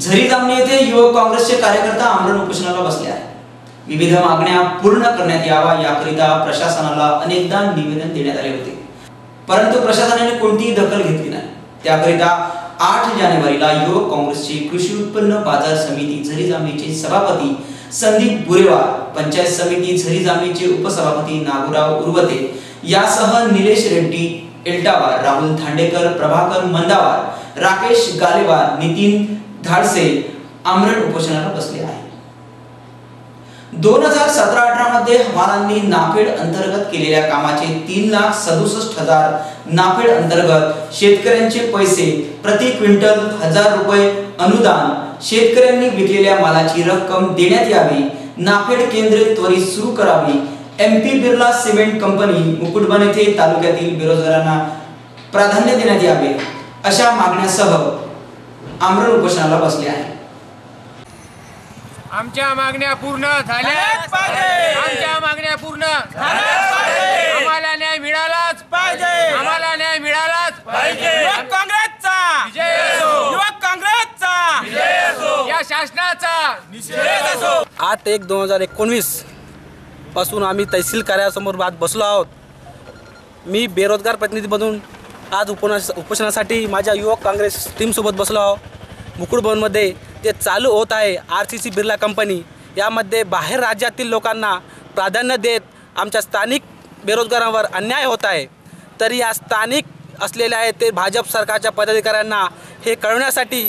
झरी जामणी येथे युवक काँग्रेसचे कार्यकर्ता आमरण उपोषणाला बसले आहेत. विविध मागण्या पूर्ण करण्यात यावा याकरिता प्रशासनाला अनेकदा निवेदन देण्यात आले होते. परंतु प्रशासनाने कोणतीही दखल घेतली नाही. त्याकरिता आठ जानेवारीला युवक काँग्रेसचे कृषी उत्पन्न बाजार समिती झरी जामणीचे सभापती संदीप बुरेवार पंचायत समिती झरी जामणीचे उपसभापती नागुराव उर्वते यासह निलेश रेड्डी एल्टावार राहुल धांडेकर प्रभाकर मंदावार राकेश गालेवार नितीन धाडसे आमरण उपोषणाला बसले आहे. दोन हजार सतरा अठरा मध्ये हवालांनी नाफेड अंतर्गत केलेल्या कामाचे तीन लाख सदुसष्ट हजार नाफेड अंतर्गत शेतकऱ्यांचे पैसे प्रति क्विंटल हजार रुपये अनुदान शेतकऱ्यांनी विकलेल्या मालाची रक्कम देण्यात यावी. नाफेड केंद्रे त्वरित सुरू करावी. M P Birla cement company Mukutban येथे तालुक्यातील बेरोजगारांना प्राधान्य देण्यात यावे. अशा मागण्यासह आमरण उपोषणाला बसले आहे. आमच्या मागण्या पूर्ण झाल्या. झाल्याच पाहिजे. आमच्या मागण्या पूर्ण. आम्हाला न्याय मिळालाच पाहिजे. आम्हाला न्याय मिळालाच पाहिजे. युवक काँग्रेसचा. विजय असो. युवक काँग्रेसचा. या शासनाचा. निषेध असो. आठ एक दोन हजार एकोणवीसपासून आम्ही तहसील कार्यालयासमोर आज बसलो आहोत. मी बेरोजगार प्रतिनिधीमधून आज उपनास उपोषणासाठी माझ्या युवक काँग्रेस टीमसोबत बसलो आहोत. मुकुटभवनमध्ये ते चालू होत आहे R C C Birla company. यामध्ये बाहेर राज्यातील लोकांना प्राधान्य देत आमच्या स्थानिक बेरोजगारांवर अन्याय होत आहे. तरी या स्थानिक असलेले आहे ते भाजप सरकारच्या पदाधिकाऱ्यांना हे कळवण्यासाठी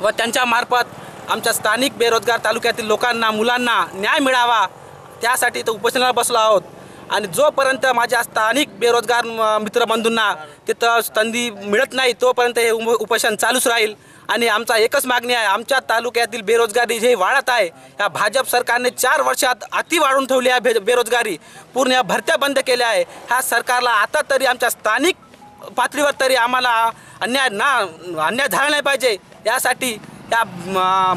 व त्यांच्यामार्फत आमच्या स्थानिक बेरोजगार तालुक्यातील लोकांना मुलांना न्याय मिळावा त्यासाठी तो उपोषणाला बसलो आहोत. आणि जोपर्यंत माझ्या स्थानिक बेरोजगार म- मित्रबंधूंना तिथं संधी मिळत नाही तोपर्यंत हे उप- उपोषण चालूच राहील. आणि आमचा एकच मागणी आहे आमच्या तालुक्यातील बेरोजगारी जे वाढत आहे या भाजप सरकारने चार वर्षात अति वाढून ठेवली आहे बे बेरोजगारी. पूर्ण या भरत्या बंद केल्या आहे. ह्या सरकारला आता तरी आमच्या स्थानिक पातळीवर तरी आम्हाला अन्याय ना अन्याय झाला नाही पाहिजे. यासाठी या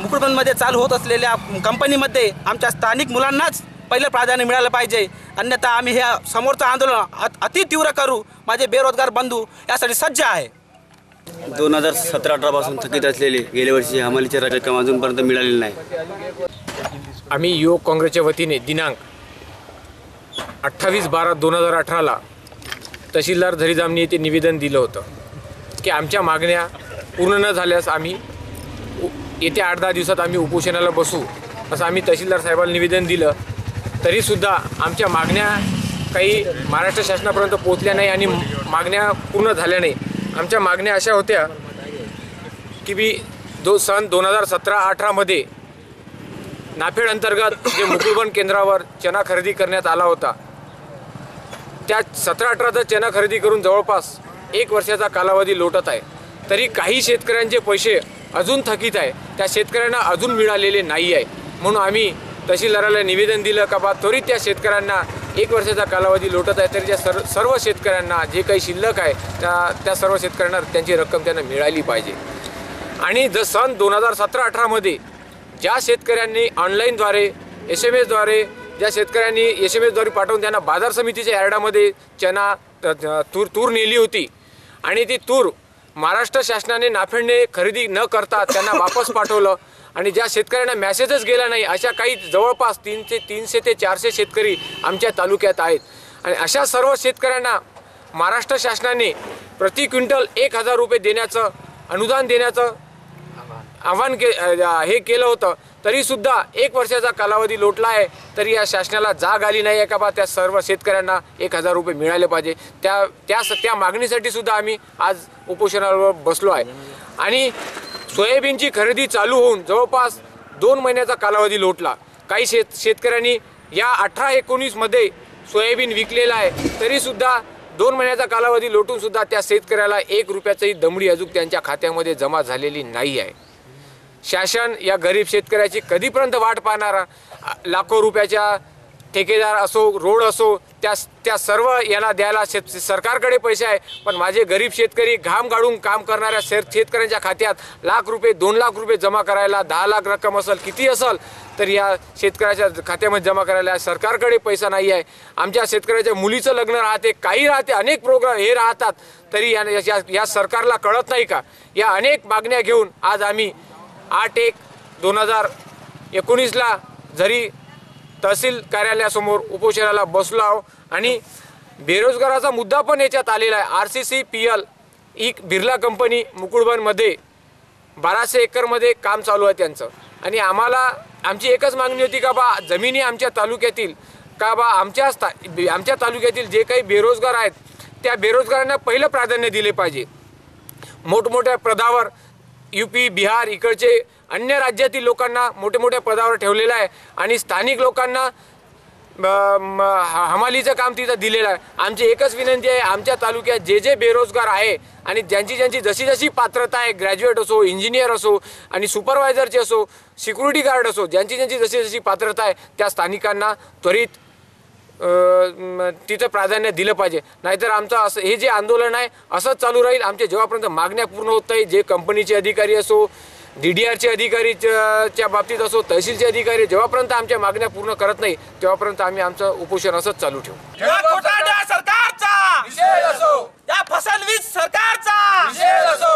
मुकुटबंदमध्ये चालू होत असलेल्या कंपनीमध्ये आमच्या स्थानिक मुलांनाच पहिलं प्राधान्य मिळालं पाहिजे. अन्यथा आम्ही हे समोरचं आंदोलन अत- तीव्र करू. माझे बेरोजगार बंधू यासाठी सज्ज आहे. दोन हजार सतरा अठरापासून थकीत असलेली गेल्या वर्षी हमालीची रक्कम अजूनपर्यंत मिळालेली नाही. आम्ही युवक काँग्रेसच्या वतीने दिनांक अठ्ठावीस बारा दोन हजार अठराला तहसीलदार झरीजामणी येथे निवेदन दिलं होतं की आमच्या मागण्या पूर्ण न झाल्यास आम्ही उ- येत्या आठ दहा दिवसात आम्ही उपोषणाला बसू असं आम्ही तहसीलदार साहेबांना निवेदन दिलं. तरीसुद्धा आमच्या मागण्या काही महाराष्ट्र शासनापर्यंत पोहोचल्या नाही आणि मागण्या पूर्ण झाल्या नाही. आमच्या मागण्या अशा होत्या की मी दो सन दोन हजार सतरा अठरामध्ये नाफेड अंतर्गत जे मुकुलबन केंद्रावर चना खरेदी करण्यात आला होता. त्या सतरा अठराचा चना खरेदी करून जवळपास एक वर्षाचा कालावधी लोटत आहे. तरी काही शेतकऱ्यांचे पैसे अजून थकीत आहे. त्या शेतकऱ्यांना अजून मिळालेले नाही आहे म्हणून आम्ही तहसीलदाराला निवेदन दिलं का बा त्वरित त्या शेतकऱ्यांना एक वर्षाचा कालावधी लोटत आहे तरी त्या सर्व सर्व शेतकऱ्यांना जे काही शिल्लक आहे त्या त्या सर्व शेतकऱ्यांना त्यांची रक्कम त्यांना मिळाली पाहिजे. आणि ज सन दोन हजार सतरा अठरामध्ये ज्या शेतकऱ्यांनी ऑनलाईनद्वारे एस एम एसद्वारे ज्या शेतकऱ्यांनी एस एम एसद्वारे पाठवून त्यांना बाजार समितीच्या यार्डामध्ये चना त- तूर तूर नेली होती आणि ती तूर महाराष्ट्र शासनाने नाफेडने खरेदी न करता त्यांना वापस पाठवलं. आणि ज्या शेतकऱ्यांना मॅसेजच गेला नाही अशा काही जवळपास तीनशे तीनशे ते चारशे शेतकरी आमच्या तालुक्यात आहेत. आणि अशा सर्व शेतकऱ्यांना महाराष्ट्र शासनाने प्रति क्विंटल एक हजार रुपये देण्याचं अनुदान देण्याचं आव्हान के हे केलं होतं. तरीसुद्धा एक वर्षाचा कालावधी लोटला आहे तरी या शासनाला जाग आली नाही. आहे का बा त्या सर्व शेतकऱ्यांना एक हजार रुपये मिळाले पाहिजे. त्या त्या त्या मागणीसाठी सुद्धा आम्ही आज उपोषणावर बसलो आहे. आणि सोयाबीनची खरेदी चालू होऊन जवळपास दोन महिन्याचा कालावधी लोटला. काही शेत शेतकऱ्यांनी या अठरा एकोणीसमध्ये सोयाबीन विकलेला आहे तरीसुद्धा दोन महिन्याचा कालावधी लोटूनसुद्धा त्या शेतकऱ्याला एक रुपयाचंही दमडी अजून त्यांच्या खात्यामध्ये जमा झालेली नाही आहे. शासन या गरीब शेतकऱ्याची कधीपर्यंत वाट पाहणारा? लाखो रुपयाच्या ठेकेदार असो रोड असो त्या त्या सर्व याला द्यायला शेत सरकारकडे पैसे आहे. पण माझे गरीब शेतकरी घाम गाडून काम करणाऱ्या शेत शेतकऱ्यांच्या खात्यात लाख रुपये दोन लाख रुपये जमा करायला दहा लाख रक्कम असेल किती असेल तर या शेतकऱ्याच्या खात्यामध्ये जमा करायला सरकारकडे पैसा नाही आहे. आमच्या शेतकऱ्याच्या मुलीचं लग्न राहते काही राहते अनेक प्रोग्राम हे राहतात तरी या या- या सरकारला कळत नाही का? या अनेक मागण्या घेऊन आज आम्ही आठ एक दोन हजार एकोणीसला जरी तहसील कार्यालयासमोर उपोषणाला बसलो आहो आणि बेरोजगाराचा मुद्दा पण याच्यात आलेला आहे. R C C P L ही बिर्ला कंपनी मुकुळबनमध्ये बाराशे एकरमध्ये काम चालू आहे त्यांचं. आणि आम्हाला आमची एकच मागणी होती का बा जमिनी आमच्या तालुक्यातील का बा आमच्या ता आमच्या तालुक्यातील जे काही बेरोजगार आहेत त्या बेरोजगारांना पहिलं प्राधान्य दिले पाहिजे. मोठमोठ्या पदावर यू पी बिहार इकडचे अन्य राज्यातील लोकांना मोठ्या मोठ्या पदावर ठेवलेलं आहे आणि स्थानिक लोकांना हमालीचं काम तिथं दिलेलं आहे. आमची एकच विनंती आहे आमच्या तालुक्यात जे जे बेरोजगार आहे आणि ज्यांची ज्यांची जशी जशी पात्रता आहे ग्रॅज्युएट असो इंजिनियर असो आणि सुपरवायझरची असो सिक्युरिटी गार्ड असो ज्यांची ज्यांची जशी जशी पात्रता आहे त्या स्थानिकांना त्वरित तिथं प्राधान्य दिलं पाहिजे. नाहीतर आमचं असं हे जे आंदोलन आहे असंच चालू राहील. आमच्या जेव्हापर्यंत मागण्या पूर्ण होत नाही जे कंपनीचे अधिकारी असो डी डी आरचे अधिकारी च्या बाबतीत असो तहसीलचे अधिकारी जेव्हापर्यंत आमच्या मागण्या पूर्ण करत नाही तेव्हापर्यंत आम्ही आमचं उपोषण असंच चालू ठेवू. सरकारचा!